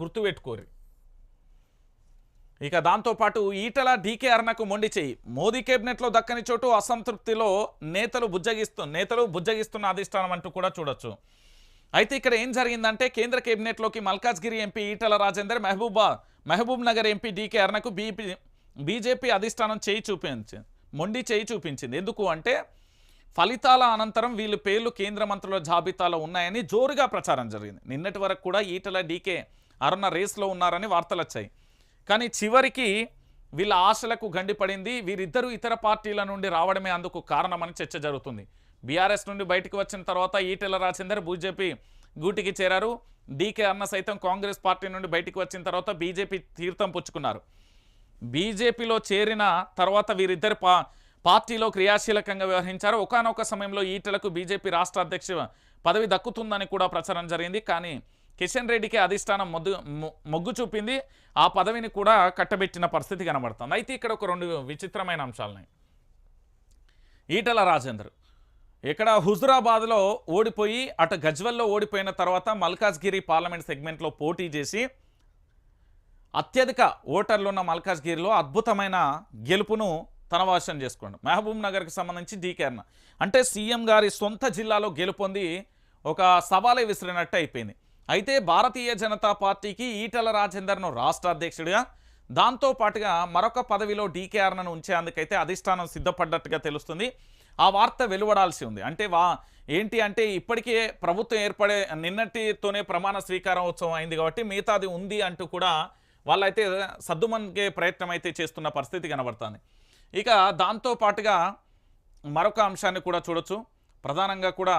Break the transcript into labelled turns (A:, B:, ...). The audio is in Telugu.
A: గుర్తుపెట్టుకోరు. ఇక దాంతోపాటు ఈటల డీకే అరుణకు మొండి చేయి. మోదీ కేబినెట్లో దక్కని చోటు అసంతృప్తిలో నేతలు బుజ్జగిస్తూ నేతలు బుజ్జగిస్తున్న అధిష్టానం అంటూ కూడా చూడొచ్చు. అయితే ఇక్కడ ఏం జరిగిందంటే కేంద్ర కేబినెట్లోకి Malkajgiri MP Etela Rajender Mahabuba Mahabub Nagar MP DK అరుణకు BP BJP అధిష్టానం చేయి చూపించింది మొండి చేయి చూపించింది. ఎందుకు అంటే ఫలితాల అనంతరం వీళ్ళు పేర్లు కేంద్ర మంత్రుల జాబితాలో ఉన్నాయని జోరుగా ప్రచారం జరిగింది. నిన్నటి వరకు కూడా ఈటల డీకే అరుణ రేస్లో ఉన్నారని వార్తలు వచ్చాయి. కానీ చివరికి వీళ్ళ ఆశలకు గండిపడింది వీరిద్దరూ ఇతర పార్టీల నుండి రావడమే అందుకు కారణమని చర్చ జరుగుతుంది. బీఆర్ఎస్ నుండి బయటకు వచ్చిన తర్వాత ఈటెల రాజేందర్ బీజేపీ గూటికి చేరారు. డీకే అన్న సైతం కాంగ్రెస్ పార్టీ నుండి బయటకు వచ్చిన తర్వాత బీజేపీ తీర్థం పుచ్చుకున్నారు. బీజేపీలో చేరిన తర్వాత వీరిద్దరు పా పార్టీలో క్రియాశీలకంగా వ్యవహరించారు. ఒకనొక సమయంలో ఈటలకు బీజేపీ రాష్ట్ర అధ్యక్ష పదవి దక్కుతుందని కూడా ప్రచారం జరిగింది. కానీ కిషన్ రెడ్డికి అధిష్టానం మొద్దు మొగ్గు చూపింది. ఆ పదవిని కూడా కట్టబెట్టిన పరిస్థితి కనబడుతుంది. అయితే ఇక్కడ ఒక రెండు విచిత్రమైన అంశాలున్నాయి. ఈటల రాజేందర్. ఇక్కడ హుజురాబాద్లో ఓడిపోయి అటు గజ్వల్లో ఓడిపోయిన తర్వాత మల్కాజ్గిరి పార్లమెంట్ సెగ్మెంట్లో పోటీ చేసి అత్యధిక ఓటర్లు ఉన్న మల్కాజ్గిరిలో అద్భుతమైన గెలుపును తన వాసం చేసుకోండి మహబూబ్ నగర్కి సంబంధించి డీకేర్న అంటే సీఎం గారి సొంత జిల్లాలో గెలుపొంది ఒక సవాలే విసిరినట్టు అయిపోయింది. అయితే భారతీయ జనతా పార్టీకి ఈటల రాజేందర్ను రాష్ట్ర అధ్యక్షుడిగా దాంతో పాటుగా మరొక పదవిలో డీకేఆర్ను ఉంచేందుకైతే అధిష్టానం సిద్ధపడ్డట్టుగా తెలుస్తుంది. ఆ వార్త వెలువడాల్సి ఉంది. అంటే వా ఏంటి అంటే ఇప్పటికే ప్రభుత్వం ఏర్పడే నిన్నటితోనే ప్రమాణ స్వీకారోత్సవం అయింది కాబట్టి మిగతాది ఉంది అంటూ కూడా వాళ్ళైతే సర్దుమనిగే ప్రయత్నం అయితే చేస్తున్న పరిస్థితి కనబడుతుంది. ఇక దాంతో పాటుగా మరొక అంశాన్ని కూడా చూడొచ్చు. ప్రధానంగా కూడా